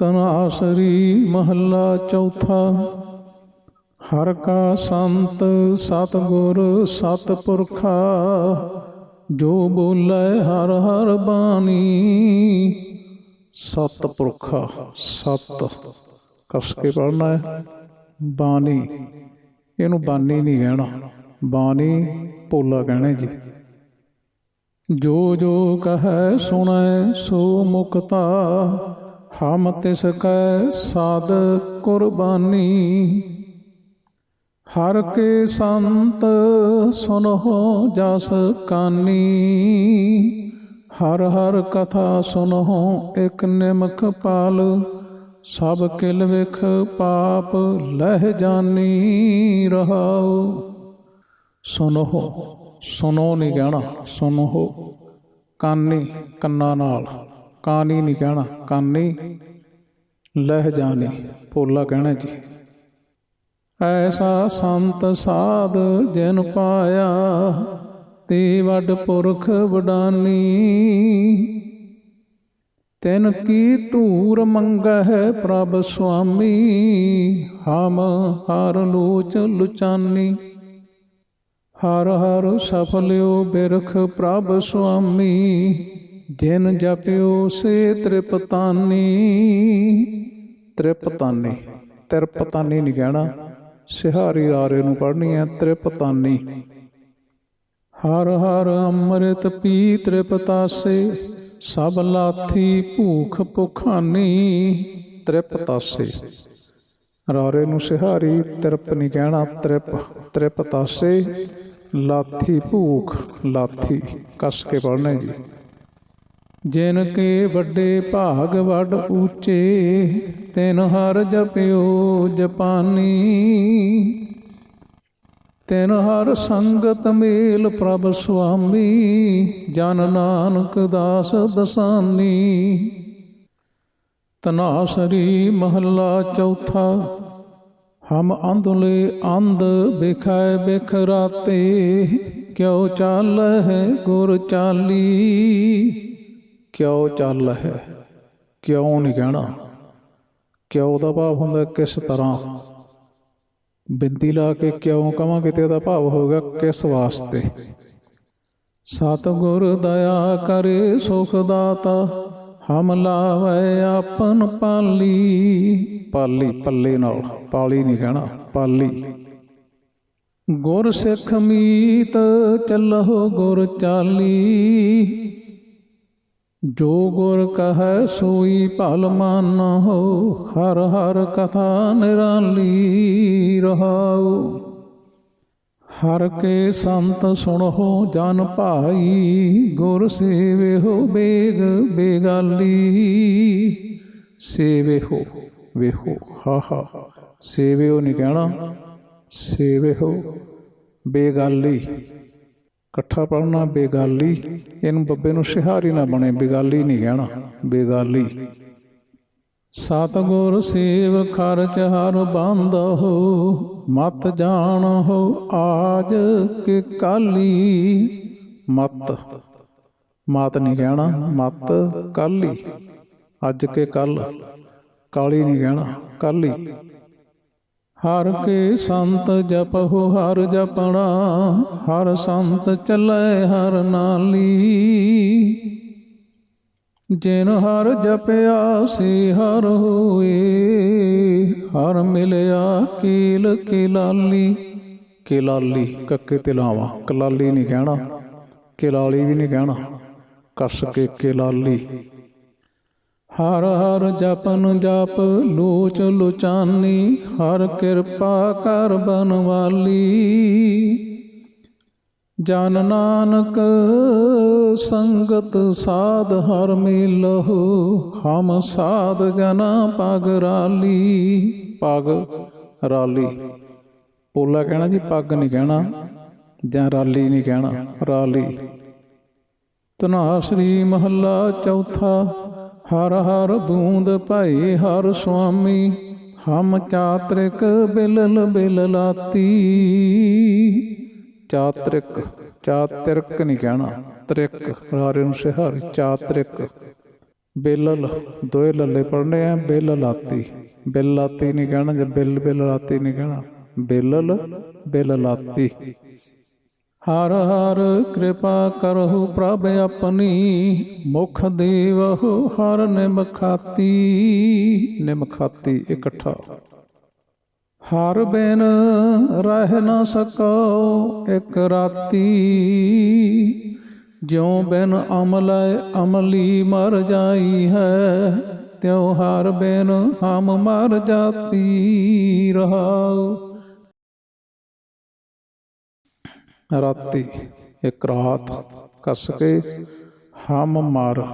ਤਨਾਸਰੀ ਮਹੱਲਾ ਚੌਥਾ। ਹਰ ਕਾ ਸੰਤ ਸਤਗੁਰ ਸਤਪੁਰਖਾ ਜੋ ਬੋਲੇ ਹਰ ਹਰ ਬਾਣੀ। ਸਤਪੁਰਖਾ ਸਤ। ਕਸ ਕੇ ਪੜਨਾ ਹੈ। ਬਾਣੀ, ਇਹਨੂੰ ਬਾਣੀ ਨਹੀਂ ਕਹਿਣਾ। ਬਾਣੀ ਭੋਲਾ ਕਹਿਣਾ ਜੀ। ਜੋ ਜੋ ਕਹੈ ਸੁਣੈ ਸੋ ਮੁਕਤਾ। ਹਮ ਤਿਸ ਕੈ ਸਾਦ ਕੁਰਬਾਨੀ। ਹਰ ਕੇ ਸੰਤ ਸੁਨਹੁ ਜਸ ਕਾਨੀ। ਹਰ ਹਰ ਕਥਾ ਸੁਨਹੁ ਇਕ ਨਿਮਖ ਪਾਲ। ਸਭ ਕਿਲ ਵਿਖ ਪਾਪ ਲਹਿ ਜਾਨੀ ਰਹਾਉ। ਸੁਨਹੁ ਸੁਨੋ ਨਹੀਂ ਕਹਿਣਾ ਸੁਨਹੁ ਕਾਨੀ ਕੰਨਾਂ ਨਾਲ। ਕਾਨੀ ਨਹੀਂ ਕਹਿਣਾ, ਕਾਨੀ ਲਹਿ ਜਾਣੀ, ਭੋਲਾ ਕਹਿਣਾ ਜੀ। ਐਸਾ ਸੰਤ ਸਾਧ ਜਿਨ ਪਾਇਆ, ਤੇ ਵੱਡ ਪੁਰਖ ਵਡਾਨੀ। ਤਿਨ ਕੀ ਧੂਰ ਮੰਗਹਿ ਪ੍ਰਭ ਸੁਆਮੀ, ਹਮ ਹਰ ਲੋਚ ਲੁਚਾਨੀ। ਹਰ ਹਰ ਸਫਲਿਓ ਬਿਰਖ ਪ੍ਰਭ ਸੁਆਮੀ ਜਿਨ ਜਪਿਓ ਸੇ ਤ੍ਰਿਪਤਾਨੀ। ਤ੍ਰਿਪਤਾਨੀ ਤ੍ਰਿਪਤਾਨੀ ਨਹੀਂ ਕਹਿਣਾ। ਸਿਹਾਰੀ ਰਾਰੇ ਨੂੰ ਪੜ੍ਹਨੀ ਹੈ, ਤ੍ਰਿਪਤਾਨੀ। ਹਰ ਹਰ ਅੰਮ੍ਰਿਤ ਪੀ ਤ੍ਰਿਪਤਾਸੇ, ਸਭ ਲਾਥੀ ਭੂਖ ਭੁਖਾਨੀ ਤ੍ਰਿਪਤਾਸੇ। ਰਾਰੇ ਨੂੰ ਸਿਹਾਰੀ ਤ੍ਰਿਪ ਨਹੀਂ ਕਹਿਣਾ, ਤ੍ਰਿਪ, ਤ੍ਰਿਪਤਾਸੇ। ਲਾਥੀ ਭੂਖ, ਲਾਥੀ, ਕੱਸ ਕੇ ਪੜ੍ਹਨਾ ਜੀ। ਜਿਨ ਕੇ ਵੱਡੇ ਭਾਗ ਵੱਡ ਉੱਚੇ, ਤਿਨ ਹਰ ਜਪਿਓ ਜਪਾਨੀ। ਤਿਨ ਹਰ ਸੰਗਤ ਮੇਲ ਪ੍ਰਭ ਸੁਆਮੀ, ਜਨ ਨਾਨਕ ਦਾਸ ਦਸਾਨੀ। ਤਨਾਸਰੀ ਮਹੱਲਾ ਚੌਥਾ, ਹਮ ਅੰਧਲੇ ਅੰਧ ਬਿਖੈ ਬਿਖਰਾਤੇ ਕਿਉ ਚਾਲ ਹੈ ਗੁਰ ਚਾਲੀ। ਕਿਉ ਚੱਲ ਹੈ? ਕਿਉਂ ਨਹੀਂ ਕਹਿਣਾ? ਕਿਉਂ ਦਾ ਭਾਵ ਹੁੰਦਾ ਕਿਸ ਤਰ੍ਹਾਂ? ਬਿੰਦੀ ਲਾ ਕੇ ਕਿਉਂ ਕਵਾਂਗੇ ਤੇ ਉਹਦਾ ਭਾਵ ਹੋਗਾ ਕਿਸ ਵਾਸਤੇ? ਸਤਿਗੁਰ ਦਇਆ ਕਰੇ ਸੁਖ ਦਾਤਾ, ਹਮ ਲਾਵੇ ਆਪਨ ਪਾਲੀ। ਪਾਲੀ, ਪੱਲੇ ਨਾਲ, ਪਾਲੀ ਨਹੀਂ ਕਹਿਣਾ, ਪਾਲੀ। ਗੁਰ ਸਿੱਖ ਮੀਤ ਚੱਲੋ ਗੁਰ ਚਾਲੀ। ਜੋ ਗੁਰ ਕਹੈ ਸੋਈ ਭਲ ਹੋ, ਹਰ ਹਰ ਕਥਾ ਨਿਰਾਲੀ ਰਹਾਉ। ਹਰ ਕੇ ਸੰਤ ਸੁਣੋ, ਜਨ ਭਾਈ ਗੁਰ ਸੇਵਿਓ ਬੇਗ ਬੇਗਾਲੀ ਸੇਵਿਓ ਵੇਹੋ ਹਾ ਹਾ ਸੇਵਿਓ ਨਹੀਂ ਕਹਿਣਾ ਸੇਵਿਓ ਬੇਗਾਲੀ। ਇਕੱਠਾ ਪੜਨਾ ਬੇਗਾਲੀ, ਇਹਨੂੰ ਬੱਬੇ ਨੂੰ ਸਿਹਾਰੀ ਨਾ ਬਣੇ, ਬੇਗਾਲੀ ਨਹੀਂ ਕਹਿਣਾ, ਬੇਗਾਲੀ। ਸਤਗੁਰ ਸੇਵ ਖਰਚ ਹਰ ਬੰਦ ਮਤ ਜਾਣ ਹੋ ਆਜ ਕਿ ਕਾਲੀ। ਮਤ ਮਤ ਨਹੀਂ ਕਹਿਣਾ, ਮਤ ਕਾਲੀ। ਅੱਜ ਕੇ ਕੱਲ ਕਾਲੀ ਨਹੀਂ ਕਹਿਣਾ, ਕਾਲੀ। ਹਰ ਕੇ ਸੰਤ ਜਪਹੁ, ਹਰ ਜਪਣਾ, ਹਰ ਸੰਤ ਚੱਲੇ, ਹਰ ਨਾਲੀ। ਜਿਨ ਹਰ ਜਪਿਆ, ਸੇ ਹਰ ਹੋਏ। ਹਰ ਮਿਲਿਆ, ਕੀਲ ਕਿਲਾਲੀ। ਕਿਲਾਲੀ, ਕੱਕੇ ਤੇ ਲਾਵਾਂ। ਕਲਾਲੀ ਨਹੀਂ ਕਹਿਣਾ। ਕਿਲਾਲੀ ਵੀ ਨਹੀਂ ਕਹਿਣਾ। ਕਸ ਕੇ ਕਿਲਾਲੀ। ਹਰ ਹਰ ਜਪਨ ਜਪ, ਲੋਚ ਲੋਚਾਨੀ, ਹਰ ਕਿਰਪਾ ਕਰ ਬਨਵਾਲੀ। ਜਨ ਨਾਨਕ ਸੰਗਤ ਸਾਧ ਹਰ ਮਿਲਹੁ, ਹਮ ਸਾਧ ਜਨਾ ਪਗ ਰਾਲੀ। ਪਗ ਰਾਲੀ। ਪੋਲਾ ਕਹਿਣਾ ਜੀ, ਪੱਗ ਨਹੀਂ ਕਹਿਣਾ, ਜਾਂ ਰਾਲੀ ਨਹੀਂ ਕਹਿਣਾ, ਰਾਲੀ। ਤਨਾਸ਼ਰੀ ਮਹੱਲਾ ਚੌਥਾ ਹਰ ਹਰ ਬੂੰਦ ਭਾਈ ਹਰ ਸੁਆਮੀ, ਹਮ ਚਾਤ੍ਰਿਕ ਬਿਲਲ ਬਿਲ ਲਾਤੀ ਚਾਤ੍ਰਿਕ ਚਾਤ੍ਰਿਕ ਨਹੀਂ ਕਹਿਣਾ, ਤ੍ਰਿਕ ਰਾਰੇ ਨੂੰ ਸਿਹਾਰੀ, ਚਾਤ੍ਰਿਕ। ਬਿਲਲ ਦੋਏ ਲੱਲੇ ਪੜਨੇ ਆ ਬਿਲ ਲਾਤੀ ਬਿਲ ਲਾਤੀ ਨਹੀਂ ਕਹਿਣਾ, ਜੇ ਬਿਲ ਬਿਲ ਲਾਤੀ ਨਹੀਂ ਕਹਿਣਾ, ਬੇਲਲ ਬਿਲ ਲਾਤੀ ਹਰ ਹਰ ਕਿਰਪਾ ਕਰਹੁ ਪ੍ਰਭ ਆਪਣੀ। ਮੁਖ ਦੇਵਹੁ ਹਰ ਨਿਮਖਾਤੀ ਨਿਮਖਾਤੀ ਇਕੱਠਾ। ਹਰ ਬਿਨ ਰਹਿ ਨਾ ਸਕੋ ਇਕ ਰਾਤੀ। ਜਿਉ ਬਿਨ ਅਮਲੈ ਅਮਲੀ ਮਰ ਜਾਈ ਹੈ। ਤਿਉ ਹਰ ਬਿਨ ਹਮ ਮਰ ਜਾਤੀ ਰਹਾਉ। ਰਾਤੀ ਇੱਕ ਰਾਤ ਕਸ ਕੇ ਹਮ ਮਰ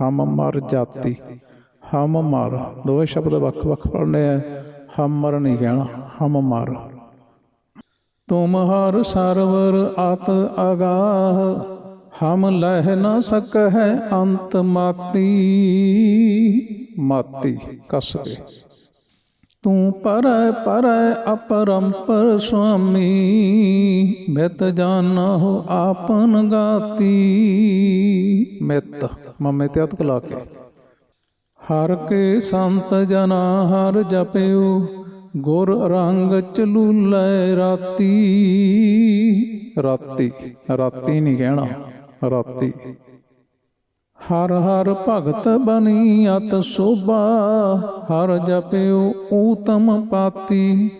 ਹਮ ਮਰ ਜਾਤੀ, ਹਮ ਮਰ। ਦੋਵੇਂ ਸ਼ਬਦ ਵੱਖ ਵੱਖ ਪੜਨੇ ਆ। ਹਮ ਮਰ ਨਹੀਂ ਕਹਿਣਾ, ਹਮ ਮਰ। ਤੁਮ ਹਰ ਸਰਵਰ ਆਤ ਅਗਾਹ, ਹਮ ਲਹਿ ਨ ਸਕਹਿ ਅੰਤ ਮਾਤੀ। ਮਾਤੀ ਕਸ ਕੇ। ਤੂੰ ਪਰੈ ਪਰੈ ਅਪਰੰਪਰ ਸੁਆਮੀ, ਮਿਤ ਜਾਣਹੁ ਆਪਨ ਗਾਤੀ। ਮਿਤ, ਮਮੇ ਤੇ ਅਤਕ ਲਾ ਕੇ। ਹਰ ਕੇ ਸੰਤ ਜਨਾ ਹਰ ਜਪਿਓ, ਗੁਰ ਰੰਗ ਚਲੂਲੇ ਰਾਤੀ। ਰਾਤੀ ਰਾਤੀ ਨਹੀਂ ਕਹਿਣਾ, ਰਾਤੀ। ਹਰ ਹਰ ਭਗਤ ਬਣੀ ਅਤ ਸੋਭਾ, ਹਰ ਜਪਿਓ ਊਤਮ ਪਾਤੀ।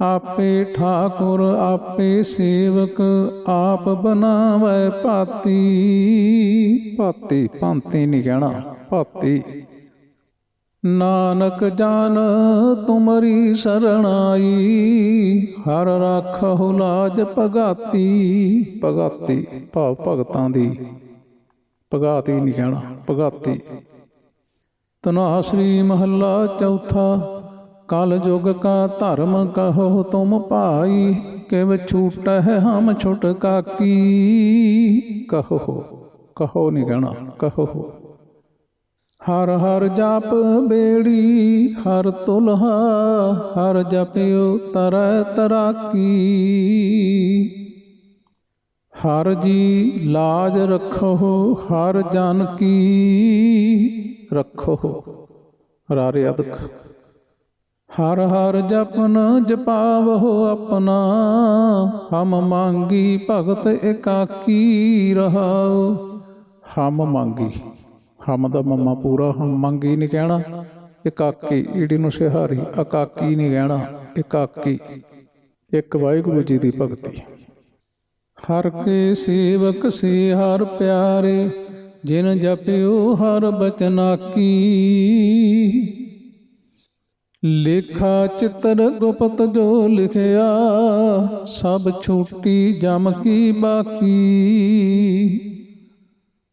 ਆਪੇ ਠਾਕੁਰ, ਆਪੇ ਸੇਵਕ, ਆਪ ਬਨਾਵੇ ਪਾਤੀ ਪਾਤੀ ਭਾਂਤੀ ਨਹੀਂ ਕਹਿਣਾ ਪਾਤੀ ਨਾਨਕ ਜਾਨ, ਤੁਮਰੀ ਸਰਣਾਈ, ਹਰ ਰੱਖ ਹੁਲਾਜ ਭਗਾਤੀ। ਭਗਾਤੀ, ਭਾਵ ਭਗਤਾਂ ਦੀ। ਭਗਾਤੀ ਨਹੀਂ ਕਹਿਣਾ, ਭਗਾਤੀ। ਤਨਾ ਸ੍ਰੀ ਮਹੱਲਾ ਚੌਥਾ, ਕਲ ਯੁਗ ਕਾ ਧਰਮ ਕਹੋ ਤੁਮ ਭਾਈ, ਕਿਵ ਛੂਟਹਿ ਹਮ ਛੁਟ ਕਾਕੀ। ਕਹੋ ਕਹੋ ਨਹੀਂ ਕਹਿਣਾ, ਕਹੋ। ਹਰ ਹਰ ਜਪ ਬੇੜੀ, ਹਰ ਤੁਲਹਾ, ਹਰ ਜਪਿਓ ਤਰੈ ਤਰਾਕੀ। ਹਰ ਜੀ ਲਾਜ ਰੱਖੋ, ਹਰ ਜਨ ਕੀ ਰੱਖੋ। ਰਾਰੇ ਅਦਕ ਹਰ ਹਰ ਜਪਨ ਜਪਾਵੋ ਆਪਣਾ, ਹਮ ਮੰਗੀ ਭਗਤ ਇਕਾਕੀ ਰਹਾਉ। ਹਮ ਮੰਗੀ, ਹਮ ਦਾ ਮੰਮਾ ਪੂਰਾ, ਹਮ ਮੰਗੀ ਨਹੀਂ ਕਹਿਣਾ, ਇਕਾਕੀ, ਈੜੀ ਨੂੰ ਸਿਹਾਰੀ, ਇਕਾਕੀ ਨਹੀਂ ਕਹਿਣਾ, ਇਕਾਕੀ। ਇੱਕ ਵਾਹਿਗੁਰੂ ਜੀ ਦੀ ਭਗਤੀ। ਹਰ ਕੇ ਸੇਵਕ ਸੇ ਹਰ ਪਿਆਰੇ, ਜਿਨ ਜਪਿਓ ਹਰ ਬਚਨਾਕੀ ਲੇਖਾ ਚਿੱਤਰ ਗੁਪਤ ਜੋ ਲਿਖਿਆ, ਸਭ ਛੂਟੀ ਜਮ ਕੀ ਬਾਕੀ।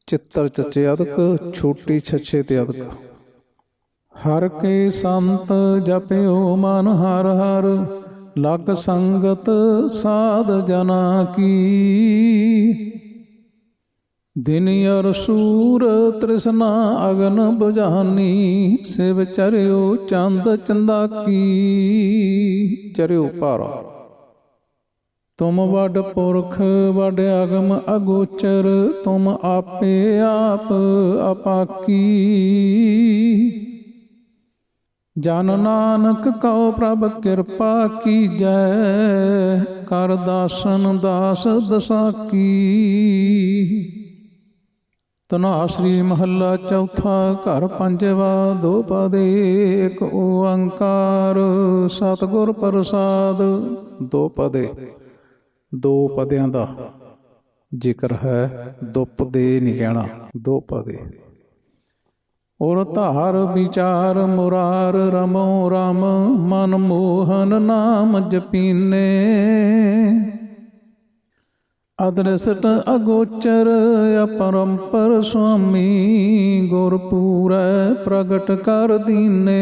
ਚਿੱਤਰ ਚੱਚੇ ਅਦਕ, ਛੋਟੀ ਛੱਛੇ ਤੇ ਅਦਕ। ਹਰ ਕੇ ਸੰਤ ਜਪਿਓ ਮਨ ਹਰ ਹਰ ਲਗ ਸੰਗਤ ਸਾਧ ਜਨਾ ਕੀ। ਦਿਨ ਅਰ ਸੂਰ ਤ੍ਰਿਸ਼ਨਾ ਅਗਨ ਬੁਝਾਨੀ, ਸਿਵ ਚਰਿਓ ਚੰਦ ਚੰਦਾ ਕੀ ਚਰਿਓ ਭਾਰਾ। ਤੁਮ ਵੱਡ ਪੁਰਖ, ਵੱਡ ਅਗਮ ਅਗੋਚਰ, ਤੁਮ ਆਪੇ ਆਪ ਅਪਾਕੀ। ਜਨ ਨਾਨਕ ਕਉ ਪ੍ਰਭ ਕਿਰਪਾ ਕੀਜੈ, ਕਰ ਦਾਸਨ ਦਾਸ ਦਸਾਕੀ ਤਨਾ ਮਹੱਲਾ ਚੌਥਾ, ਘਰ ਪੰਜਵਾ, ਦੋ ਪਦੇ ਇੱਕ ਓੰਕਾਰ। ਸਤਿਗੁਰ ਪ੍ਰਸਾਦ, ਦੋ ਪਦੇ, ਦੋ ਪਦਿਆਂ ਦਾ ਜ਼ਿਕਰ ਹੈ, ਦੁਪ ਦੇ ਨਹੀਂ ਕਹਿਣਾ ਦੋ ਪਦੇ। ਔਰ ਧਾਰ ਵਿਚਾਰ ਮੁਰਾਰ ਰਮੋ ਰਮ, ਮਨ ਮੋਹਨ ਨਾਮ ਜਪੀਨੇ। ਅਦਰਸਟ ਅਗੋਚਰ ਅਪਰੰਪਰ ਸੁਆਮੀ, ਗੁਰ ਪੂਰੈ ਪ੍ਰਗਟ ਕਰ ਦੀਨੇ।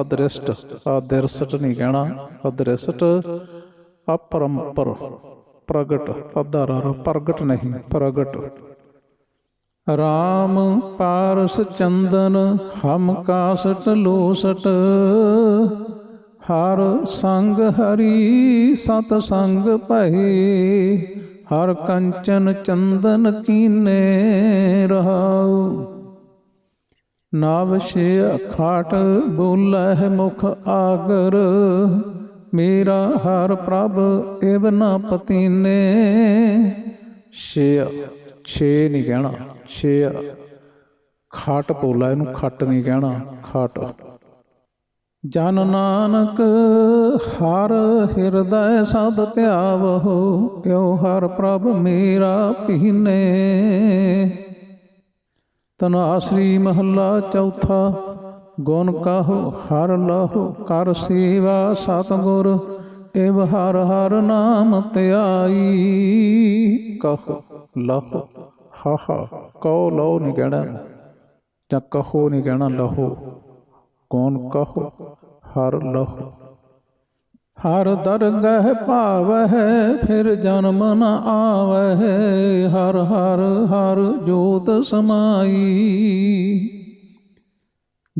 ਅਦਰਸਟ ਅਦਰਸਟ ਨਹੀਂ ਕਹਿਣਾ, ਅਦਰਸਟ ਅਪਰੰਪਰ, ਪ੍ਰਗਟ ਅਦਰ ਪ੍ਰਗਟ ਨਹੀਂ, ਪ੍ਰਗਟ। ਰਾਮ ਪਾਰਸ ਚੰਦਨ, ਹਮ ਕਾਸਟ ਲੋਸਟ। ਹਰ ਸੰਗ ਹਰੀ ਸਤ ਸੰਗ ਭਏ, ਹਰ ਕੰਚਨ ਚੰਦਨ ਕੀਨੇ ਰਹਾਉ। ਨਾਵ ਛੇ ਅਖਾਟ ਬੋਲਹਿ ਮੁਖ ਆਗਰ, ਮੇਰਾ ਹਰ ਪ੍ਰਭ ਏਵ ਨਾ ਪਤੀਨੇ। ਛੇ ਛੇ ਨਹੀਂ ਕਹਿਣਾ। ਛੇ ਖਾਟ ਪੋਲਾ, ਇਹਨੂੰ ਖੱਟ ਨਹੀਂ ਕਹਿਣਾ, ਖਾਟ। ਜਨ ਨਾਨਕ, ਹਰ ਹਿਰਦੈ ਸਦ ਧਿਆਵਹੁ ਏਉ ਹਰ ਪ੍ਰਭ ਮੇਰਾ ਪੀਨੇ? ਤਨਾਸਰੀ ਮਹੱਲਾ ਚੌਥਾ, ਗੁਣ ਕਹੋ, ਹਰ ਲਹੋ ਕਰ ਸੇਵਾ ਸਤਗੁਰ ਏਵ ਹਰ ਹਰ ਨਾਮ ਧਿਆਈ। ਕਹੋ, ਲਹੋ। ਹਾ ਹਾ, ਕਹੋ ਲਹੋ ਨਹੀਂ ਕਹਿਣਾ ਜਾਂ ਕਹੋ ਨਹੀਂ ਕਹਿਣਾ ਲਹੋ। ਕੌਣ ਕਹੋ? ਹਰ ਲਹੋ। ਹਰ ਦਰਗਹ ਭਾਵਹਿ, ਫਿਰ ਜਨਮ ਨ ਆਵਹਿ। ਹਰ ਹਰ ਹਰ ਜੋਤ ਸਮਾਈ।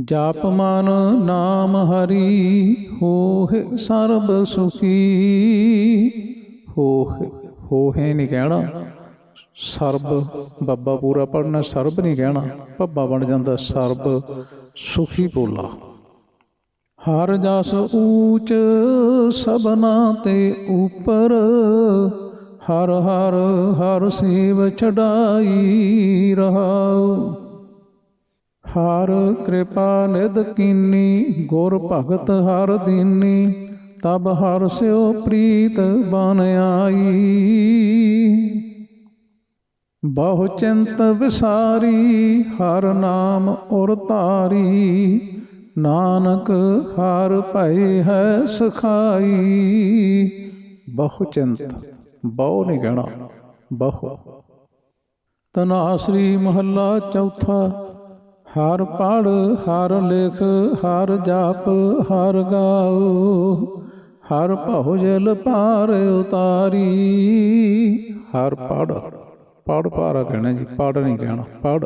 ਜਾਪ ਮਨ ਨਾਮ ਹਰੀ, ਹੋਹਿ ਸਰਬ ਸੁਖੀ। ਹੋਹਿ ਹੋਹਿ ਨਹੀਂ ਕਹਿਣਾ ਸਰਬ, ਬੱਬਾ ਪੂਰਾ ਪੜਨਾ ਸਰਬ ਨਹੀਂ ਕਹਿਣਾ, ਭੱਬਾ ਬਣ ਜਾਂਦਾ ਸਰਬ, ਸੁਖੀ ਬੋਲਾ ਹਰ ਜਸ ਊਚ ਸਭਨਾ ਤੇ ਉਪਰ, ਹਰ ਹਰ ਹਰ ਸੇਵ ਛਡਾਈ ਰਹਾਉ। ਹਰ ਕਿਰਪਾ ਨਿਦ ਕੀਨੀ, ਗੁਰ ਭਗਤ ਹਰ ਦੀਨੀ, ਤਬ ਹਰ ਸਿਓ ਪ੍ਰੀਤ ਬਨ ਆਈ। ਬਹੁ ਚਿੰਤ ਵਿਸਾਰੀ, ਹਰ ਨਾਮ ਉਰ ਧਾਰੀ। ਨਾਨਕ ਹਰ ਭਈ ਹੈ ਸਖਾਈ। ਬਹੁ ਚਿੰਤ, ਬਹੁ ਨਹੀਂ ਕਹਿਣਾ, ਬਹੁ। ਤਨਾਸਰੀ ਮਹੱਲਾ ਚੌਥਾ, ਹਰ ਪੜ ਹਰ ਲੇਖ, ਹਰ ਜਾਪ, ਹਰ ਗਾਉ ਹਰ ਭਉ ਜਲ ਪਾਰ ਉਤਾਰੀ, ਹਰ ਪੜ ਪੜ ਪਾਰਾ ਕਹਿਣਾ ਜੀ, ਪੜ ਨਹੀਂ ਕਹਿਣਾ, ਪੜ।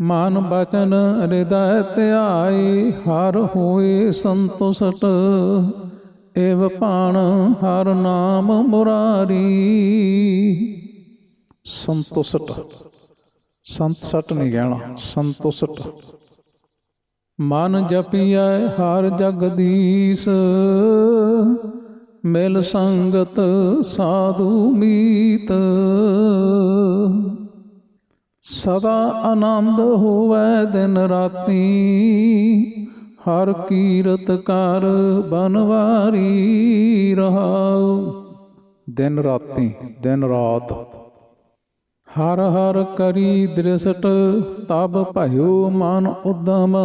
ਮਨ ਬਚਨ ਹਿਰਦੈ ਧਿਆਈ ਹਰ ਹੋਏ ਸੰਤੁਸ਼ਟ। ਏਵ ਭਾਣ ਹਰ ਨਾਮ ਮੁਰਾਰੀ। ਸੰਤੁਸ਼ਟ। ਸੰਤ ਸਟ ਨਹੀਂ ਕਹਿਣਾ, ਸੰਤੁਸ਼ਟ। ਮਨ ਜਪੀਐ ਹਰ ਜਗਦੀਸ਼। ਮਿਲ ਸੰਗਤ ਸਾਧੂ ਮੀਤ। ਸਦਾ ਆਨੰਦ ਹੋਵੇ ਦਿਨ ਰਾਤੀ, ਹਰ ਕੀਰਤ ਕਰ ਬਨਵਾਰੀ ਰਹਾਉ। ਦਿਨ ਰਾਤੀ, ਦਿਨ ਰਾਤ, ਹਰ ਹਰ ਕਰੀ ਦ੍ਰਿਸ਼ਟ, ਤਬ ਭਇਓ ਮਨ ਉਦਮ।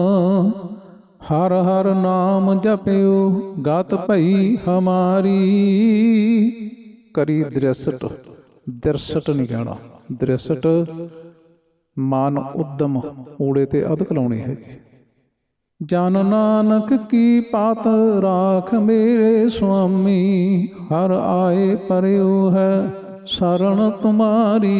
ਹਰ ਹਰ ਨਾਮ ਜਪਿਓ, ਗਤ ਭਈ ਹਮਾਰੀ। ਕਰੀ ਦ੍ਰਿਸ਼ਟ ਦ੍ਰਿਸ਼ਟ ਨਹੀਂ ਕਹਿਣਾ। ਦ੍ਰਿਸ਼ਟ ਮਨ ਉਦਮ, ਊੜੇ ਤੇ ਅਧਕ ਲਾਉਣੀ ਹੈ ਜੀ ਜਨ ਨਾਨਕ ਕੀ ਪਾਤ ਰਾਖ ਮੇਰੇ ਸੁਆਮੀ, ਹਰ ਆਏ ਪਰਿਓ ਹੈ ਸਰਨ ਤੁਮਾਰੀ।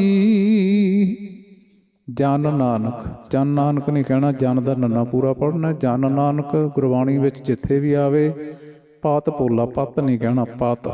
ਜਨ ਨਾਨਕ ਜਨ ਨਾਨਕ ਨਹੀਂ ਕਹਿਣਾ, ਜਨ ਦਾ ਨੰਨਾ ਪੂਰਾ ਪੜਨਾ ਜਨ ਨਾਨਕ ਗੁਰਬਾਣੀ ਵਿੱਚ ਜਿੱਥੇ ਵੀ ਆਵੇ, ਪਾਤ ਪੋਲਾ, ਪਤ ਨਹੀਂ ਕਹਿਣਾ, ਪਾਤ।